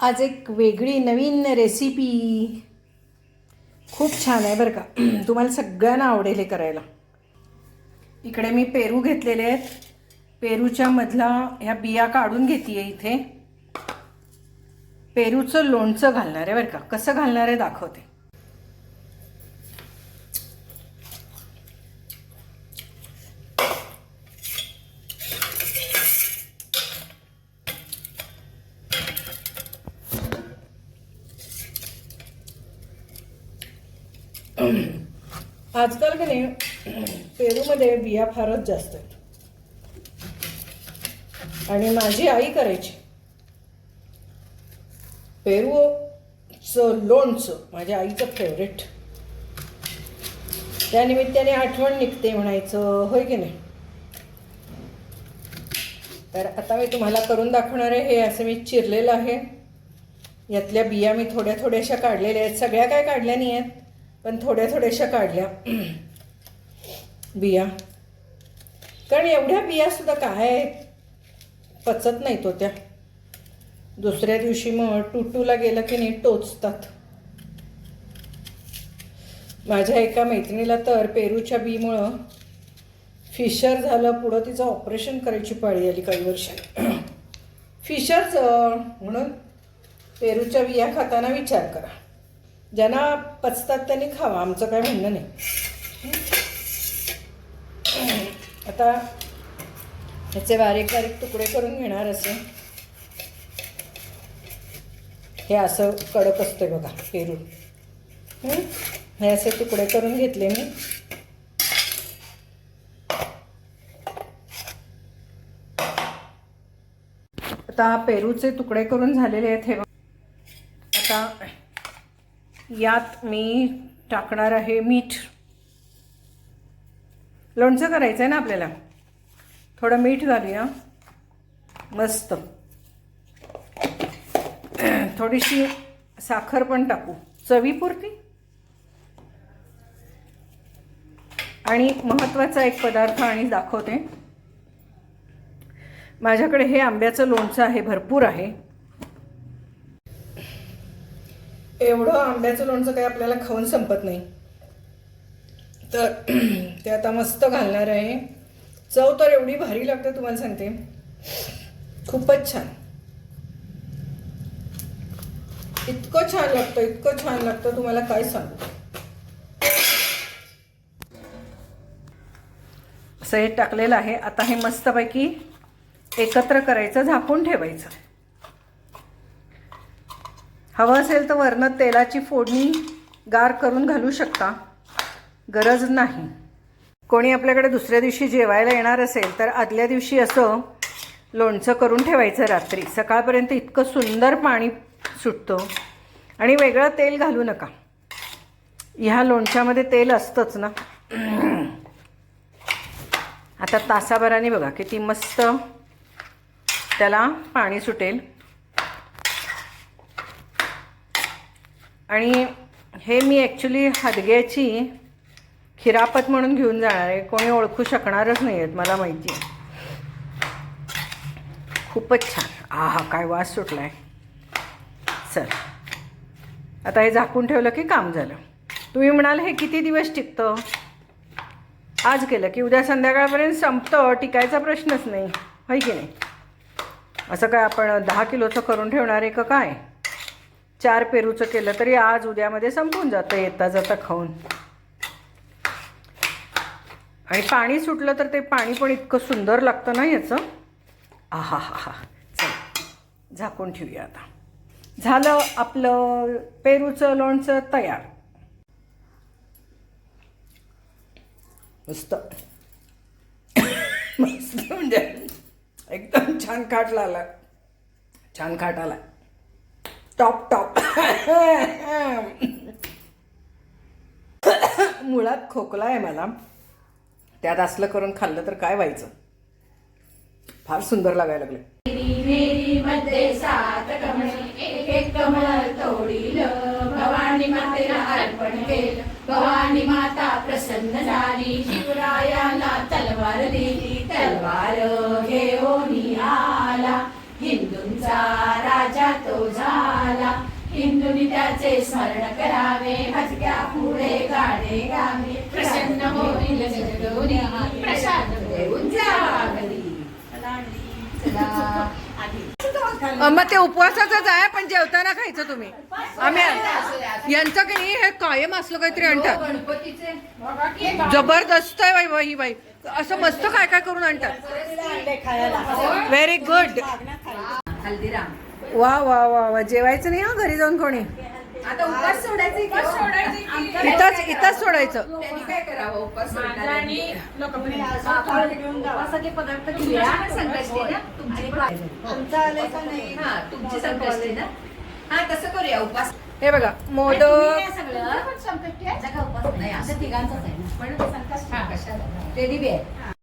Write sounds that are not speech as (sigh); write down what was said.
आज एक वेगळी नवीन रेसिपी खूप छान आहे बरं का. (clears throat) तुम्हाला सगळ्यांना आवडेल हे करायला. इकडे मी पेरू घेतलेले आहेत. पेरूच्या मधला ह्या बिया काढून घेते इथे. पेरूचं लोणचं घालणार आहे बरं का. कसं घालणार आहे दाखवते. आजकाल की नाही पेरूमध्ये बिया फारच जास्त आहेत. आणि माझी आई करायची. पेरूचं लोणचं माझ्या आईचं फेवरेट त्या निमित्ताने आठवण निघते म्हणायचं होय की नाही? तर आता मी तुम्हाला करून दाखवणार आहे हे असं मी चिरलेलं आहे. यातल्या बिया मी थोड्या थोड्याशा काढलेल्या आहेत. सगळ्या काय काढल्या नाही आहेत? पण थोड्या थोड्याशा काढल्या. बिया. कारण एवढ्या बियासुद्धा काय पचत नाहीत होत्या दुसऱ्या दिवशी मग टुटूला गेलं की नाही टोचतात. माझ्या एका मैत्रिणीला तर पेरूच्या बीमुळं फिशर झालं पुढं तिचं ऑपरेशन करायची पाळी आली काही वर्ष (clears throat) फिशरच म्हणून पेरूच्या बिया खाताना विचार करा. ज्यांना पचतात त्यांनी खावा आमचं काय म्हणणं नाही. आता ह्याचे बारीक बारीक तुकडे करून घेणार असे. हे असं कडक असते बघा पेरू हे? असे तुकडे करून घेतले मी. आता पेरूचे तुकडे करून झालेले आहेत हे आता यात मी टाकणार आहे मीठ. लोणचं करायचं आहे ना आपल्याला. थोडं मीठ घालूया. मस्त. (clears throat) थोडीशी साखर पण टाकू. चवीपुरती. आणि महत्त्वाचा एक पदार्थ आणि दाखवते. माझ्याकडे हे आंब्याचं लोणचं आहे भरपूर आहे. एवढं आंब्याचं लोणचं काही आपल्याला खाऊन संपत नाही. तर (clears throat) ते आता मस्त घालणार आहे. चव तर एवढी भारी लागते तुम्हाला सांगते. खूपच छान. इतकं छान लागतं इतकं छान लागतं तुम्हाला काय सांगू? असं हे टाकलेलं आहे. आता हे मस्तपैकी एकत्र करायचं झाकून ठेवायचं. हवं असेल तर वरनं तेलाची फोडणी गार करून घालू शकता. गरज नाही. कोणी आपल्याकडे दुसऱ्या दिवशी जेवायला येणार असेल तर आदल्या दिवशी असं लोणचं करून ठेवायचं रात्री. सकाळपर्यंत इतकं सुंदर पाणी सुटतं. आणि वेगळं तेल घालू नका. ह्या लोणच्यामध्ये तेल असतंच ना. आता तासाभराने बघा किती मस्त त्याला पाणी सुटेल. आणि हे मी ॲक्च्युली हदग्याची खिरापत म्हणून घेऊन जाणार आहे. कोणी ओळखू शकणारच नाही आहेत मला माहिती आहे. खूपच छान. आहा काय वास सुटला आहे चल. आता हे झाकून ठेवलं की काम झालं. तुम्ही म्हणाल हे किती दिवस टिकतं? आज केलं की उद्या संध्याकाळपर्यंत संपतं टिकायचा प्रश्नच नाही. होय की नाही? असं काय आपण दहा किलोचं करून ठेवणार आहे का काय? चार पेरूचं केलं तरी आज उद्यामध्ये संपून जातं येता जाता खाऊन. आणि पाणी सुटलं तर ते पाणी पण इतकं सुंदर लागतं ना याचं? आहा हा हा चल झाकून ठेवूया आता. झालं आपलं पेरूचं लोणचं तयार. मस्त. मस्त म्हणजे एकदम छान खाट लागला. छान खाट आला टॉप टॉप. मुळात खोकला आहे मला. त्यात असलं करून खाल्लं तर काय व्हायचं? फार सुंदर लागायला लागले भवानी भवानी माता प्रसन्न झाली. शिवरायाला तलवार दिली. तलवार हिंदूंचा राजा तो झाला. हिंदुनी त्याचे स्मरण करावे भटक्या पुढे गाणे गावे. प्रसन्न होईल जगदोरी प्रसाद देऊन अ, मग ते उपवासाचंच आहे पण जेवताना खायचं तुम्ही. आम्ही यांचं की नाही हे कायम असलं काहीतरी आणतात. जबरदस्त आहे बाई बाई ही बाई. असं मस्त काय काय करून आणतात. Very good Haldiram. वा वा वा वा. जेवायचं नाही हा घरी जाऊन कोणी? आता उपास सोडायचे उपास सोडायचे इथंच इथंच सोडायचं. त्यांनी काय करावं? उपास सोडणाऱ्यांनी? उपासाचे पदार्थ घेऊया तुमची पण संकष्टी ना. तुमची पण आमचा आले का नाही? हा तुमची संकष्टी ना. हा तसं करूया. उपास हे बघा मोदक सगळं संकष्टी त्याचा का उपास नाही आमच्या तिघांचाच आहे ना. म्हणून संकष्टी हा कशाला? ते दिवे आहे